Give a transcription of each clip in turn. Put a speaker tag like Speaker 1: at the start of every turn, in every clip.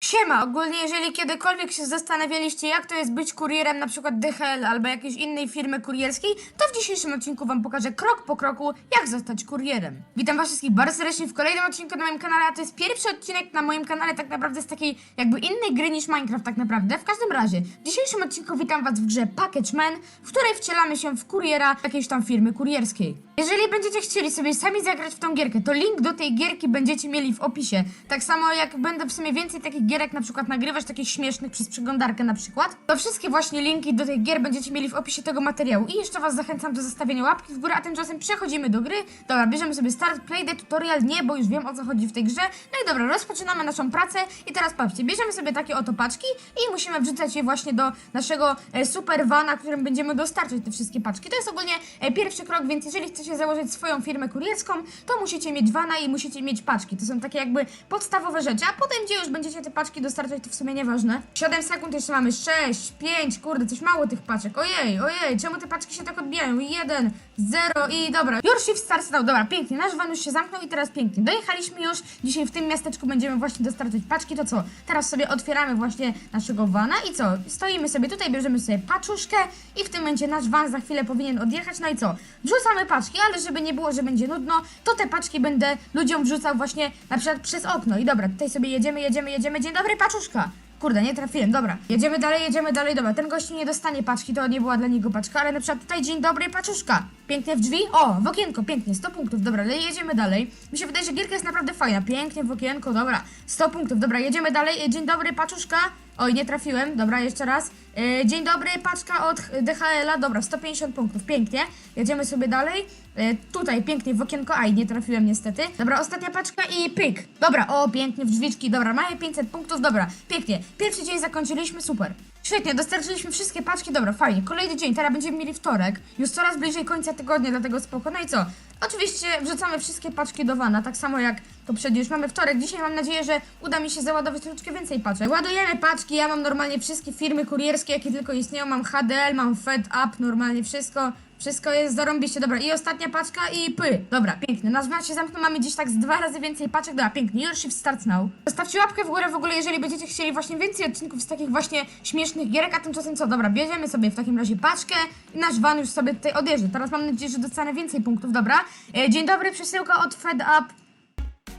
Speaker 1: Siema, ogólnie jeżeli kiedykolwiek się zastanawialiście, jak to jest być kurierem na przykład DHL albo jakiejś innej firmy kurierskiej, to w dzisiejszym odcinku wam pokażę krok po kroku, jak zostać kurierem. Witam was wszystkich bardzo serdecznie w kolejnym odcinku na moim kanale, a to jest pierwszy odcinek na moim kanale tak naprawdę z takiej jakby innej gry niż Minecraft tak naprawdę. W każdym razie, w dzisiejszym odcinku witam was w grze Package Man, w której wcielamy się w kuriera jakiejś tam firmy kurierskiej. Jeżeli będziecie chcieli sobie sami zagrać w tą gierkę, to link do tej gierki będziecie mieli w opisie. Tak samo jak będę w sumie więcej takich gierek na przykład nagrywać, takich śmiesznych przez przeglądarkę na przykład, to wszystkie właśnie linki do tych gier będziecie mieli w opisie tego materiału. I jeszcze was zachęcam do zostawienia łapki w górę, a tymczasem przechodzimy do gry. Dobra, bierzemy sobie start, play the tutorial, nie, bo już wiem o co chodzi w tej grze. No i dobra, rozpoczynamy naszą pracę i teraz patrzcie, bierzemy sobie takie oto paczki i musimy wrzucać je właśnie do naszego e, super vana, którym będziemy dostarczać te wszystkie paczki. To jest ogólnie e, pierwszy krok, więc jeżeli chcecie założyć swoją firmę kurierską, to musicie mieć vana i musicie mieć paczki. To są takie jakby podstawowe rzeczy, a potem gdzie już będziecie te paczki dostarczać, to w sumie nieważne. 7 sekund jeszcze mamy, 6, 5, kurde, coś mało tych paczek. Ojej, ojej, czemu te paczki się tak odbijają? 1, 0 i dobra. Już shift start dobra, pięknie, nasz van już się zamknął i teraz pięknie. Dojechaliśmy już, dzisiaj w tym miasteczku będziemy właśnie dostarczać paczki, to co? Teraz sobie otwieramy właśnie naszego vana i co? Stoimy sobie tutaj, bierzemy sobie paczuszkę i w tym momencie nasz van za chwilę powinien odjechać, no i co? Wrzucamy paczki, ale żeby nie było, że będzie nudno, to te paczki będę ludziom wrzucał właśnie na przykład przez okno. I dobra, tutaj sobie jedziemy, jedziemy, jedziemy. Dzień dobry, paczuszka. Kurde, nie trafiłem, dobra. Jedziemy dalej, jedziemy dalej, dobra. Ten gościu nie dostanie paczki, to nie była dla niego paczka, ale na przykład tutaj dzień dobry, paczuszka. Pięknie w drzwi. O, w okienko, pięknie, 100 punktów, dobra, ale jedziemy dalej. Mi się wydaje, że gierka jest naprawdę fajna. Pięknie w okienko, dobra. 100 punktów, dobra, jedziemy dalej. Dzień dobry, paczuszka. Oj, nie trafiłem, dobra, jeszcze raz. E, dzień dobry, paczka od DHL-a, dobra, 150 punktów, pięknie. Jedziemy sobie dalej. E, tutaj pięknie w okienko, aj, nie trafiłem niestety. Dobra, ostatnia paczka i pyk. Dobra, o, pięknie w drzwiczki, dobra, mamy 500 punktów, dobra, pięknie. Pierwszy dzień zakończyliśmy, super. Świetnie, dostarczyliśmy wszystkie paczki, dobra, fajnie. Kolejny dzień, teraz będziemy mieli wtorek, już coraz bliżej końca tygodnia, dlatego spoko. No i co? Oczywiście wrzucamy wszystkie paczki do wana, tak samo jak poprzednio. Już mamy wtorek, dzisiaj mam nadzieję, że uda mi się załadować troszeczkę więcej paczek. Ładujemy paczki, ja mam normalnie wszystkie firmy kurierskie, jakie tylko istnieją. Mam HDL, mam Fed Up, normalnie wszystko. Wszystko jest zarąbiście, dobra. I ostatnia paczka i py. Dobra, pięknie. Nasz się zamknął, mamy gdzieś tak z dwa razy więcej paczek. Dobra, pięknie. Już shift start now. Zostawcie łapkę w górę w ogóle, jeżeli będziecie chcieli właśnie więcej odcinków z takich właśnie śmiesznych gierek, a tymczasem co? Dobra, bierzemy sobie w takim razie paczkę i nasz van już sobie tutaj odjeżdża. Teraz mam nadzieję, że dostanę więcej punktów, dobra. E, dzień dobry, przesyłka od Fed Up.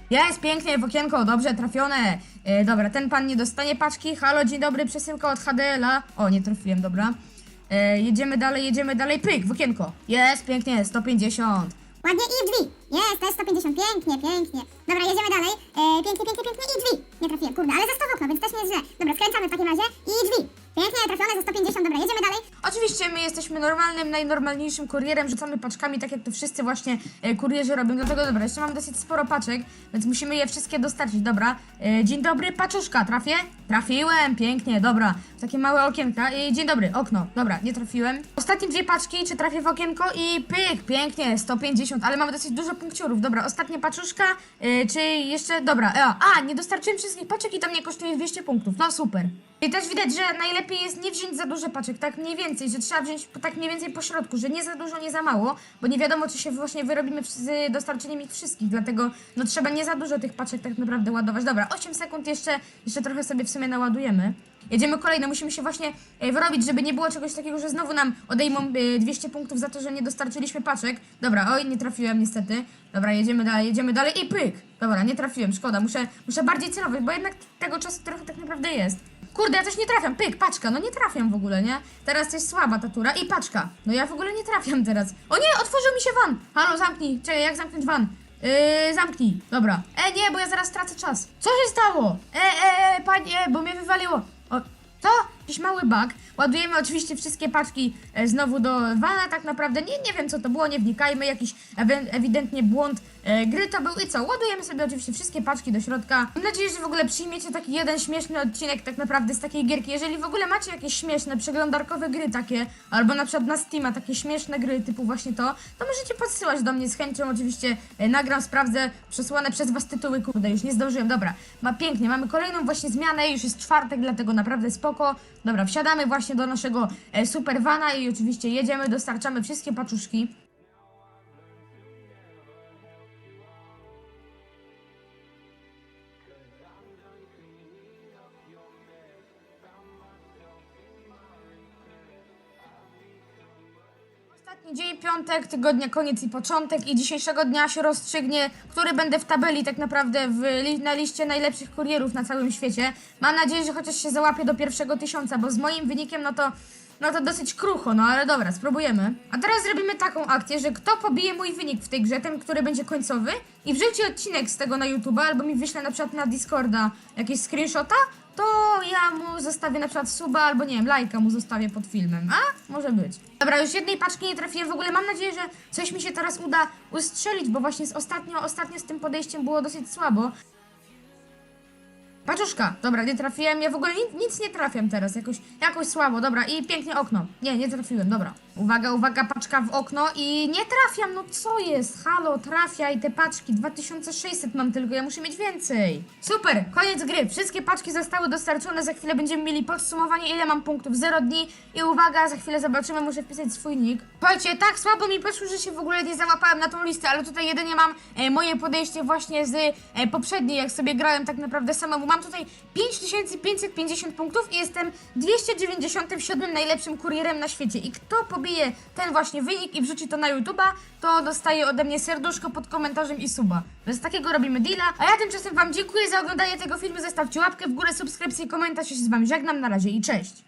Speaker 1: Jest, pięknie, w okienko, dobrze, trafione. E, dobra, ten pan nie dostanie paczki. Halo, dzień dobry, przesyłka od HDL-a. O, nie trafiłem, dobra. E, jedziemy dalej, jedziemy dalej. Pyk, w okienko. Jest, pięknie, 150.
Speaker 2: Ładnie i w drzwi. Jest, to jest 150, pięknie, pięknie. Dobra, jedziemy dalej. E, pięknie, pięknie, pięknie i drzwi. Nie trafiłem, kurde, ale został w okno, więc też nie jest źle. Dobra, skręcamy w takim razie i drzwi. Pięknie, trafione za 150, dobra, jedziemy dalej.
Speaker 1: Oczywiście my jesteśmy normalnym, najnormalniejszym kurierem, rzucamy paczkami, tak jak to wszyscy właśnie e, kurierzy robią. Dlatego dobra, jeszcze mam dosyć sporo paczek, więc musimy je wszystkie dostarczyć. Dobra, e, dzień dobry, paczuszka, trafię? Trafiłem, pięknie, dobra. Takie małe okienka. I dzień dobry, okno, dobra, nie trafiłem. Ostatnie dwie paczki, czy trafię w okienko i pyk, pięknie, 150, ale mamy dosyć dużo punkciorów. Dobra, ostatnia paczuszka, e, czy jeszcze, dobra, e, a, nie dostarczyłem wszystkich paczek i to mnie kosztuje 200 punktów, no super. I też widać, że najlepiej jest nie wziąć za dużo paczek, tak mniej więcej, że trzeba wziąć tak mniej więcej po środku, że nie za dużo, nie za mało, bo nie wiadomo, czy się właśnie wyrobimy z dostarczeniem ich wszystkich, dlatego no trzeba nie za dużo tych paczek tak naprawdę ładować. Dobra, 8 sekund jeszcze, jeszcze trochę sobie w sumie naładujemy. Jedziemy kolejne, musimy się właśnie e, wyrobić, żeby nie było czegoś takiego, że znowu nam odejmą e, 200 punktów za to, że nie dostarczyliśmy paczek. Dobra, oj, nie trafiłem niestety. Dobra, jedziemy dalej, jedziemy dalej i pyk! Dobra, nie trafiłem, szkoda, muszę, muszę bardziej celować, bo jednak tego czasu trochę tak naprawdę jest. Kurde, ja też nie trafiam. Pyk, paczka, no nie trafiam w ogóle, nie? Teraz jest słaba ta tura i paczka. No ja w ogóle nie trafiam teraz. O nie, otworzył mi się van. Halo, zamknij. Czekaj, jak zamknąć van? Yy, zamknij. Dobra. E, nie, bo ja zaraz stracę czas. Co się stało? E, e, e, panie, bo mnie wywaliło. O, co? Jakiś mały bug. Ładujemy oczywiście wszystkie paczki e, znowu do vana, tak naprawdę nie, nie wiem co to było, nie wnikajmy, jakiś ewidentnie błąd e, gry to był i co? Ładujemy sobie oczywiście wszystkie paczki do środka. Mam nadzieję, że w ogóle przyjmiecie taki jeden śmieszny odcinek tak naprawdę z takiej gierki. Jeżeli w ogóle macie jakieś śmieszne, przeglądarkowe gry takie, albo na przykład na Steama takie śmieszne gry typu właśnie to, to możecie podsyłać do mnie z chęcią oczywiście e, nagram, sprawdzę, przesłane przez was tytuły, kurde, już nie zdążyłem, dobra. Ma pięknie, mamy kolejną właśnie zmianę, już jest czwartek, dlatego naprawdę spoko. Dobra, wsiadamy właśnie do naszego e, supervana i oczywiście jedziemy, dostarczamy wszystkie paczuszki. Ostatni dzień, piątek, tygodnia, koniec i początek i dzisiejszego dnia się rozstrzygnie, który będę w tabeli tak naprawdę w li na liście najlepszych kurierów na całym świecie. Mam nadzieję, że chociaż się załapię do pierwszego tysiąca, bo z moim wynikiem no to, no to dosyć krucho, no ale dobra, spróbujemy. A teraz zrobimy taką akcję, że kto pobije mój wynik w tej grze, ten, który będzie końcowy i wrzuci odcinek z tego na YouTube albo mi wyśle na przykład na Discorda jakieś screenshota, to ja mu zostawię na przykład suba albo nie wiem, lajka mu zostawię pod filmem. A? Może być. Dobra, już jednej paczki nie trafiłem. W ogóle mam nadzieję, że coś mi się teraz uda ustrzelić, bo właśnie z ostatnio, ostatnio z tym podejściem było dosyć słabo. Paczuszka, dobra, nie trafiłem. Ja w ogóle nic, nic nie trafiam teraz, jakoś, jakoś słabo, dobra. I pięknie okno. Nie, nie trafiłem, dobra. Uwaga, uwaga, paczka w okno i nie trafiam, no co jest? Halo, trafiaj te paczki. 2600 mam tylko, ja muszę mieć więcej. Super, koniec gry. Wszystkie paczki zostały dostarczone. Za chwilę będziemy mieli podsumowanie, ile mam punktów. 0 dni. I uwaga, za chwilę zobaczymy, muszę wpisać swój nick. Słuchajcie, tak słabo mi poszło, że się w ogóle nie załapałem na tą listę, ale tutaj jedynie mam e, moje podejście właśnie z e, poprzedniej, jak sobie grałem tak naprawdę samemu. Mam tutaj 5550 punktów i jestem 297 najlepszym kurierem na świecie. I kto ten właśnie wynik i wrzuci to na YouTube'a, to dostaje ode mnie serduszko pod komentarzem i suba. Bez takiego robimy deala. A ja tymczasem Wam dziękuję za oglądanie tego filmu. Zostawcie łapkę w górę, subskrypcję komentarz. Ja się z Wami żegnam. Na razie i cześć.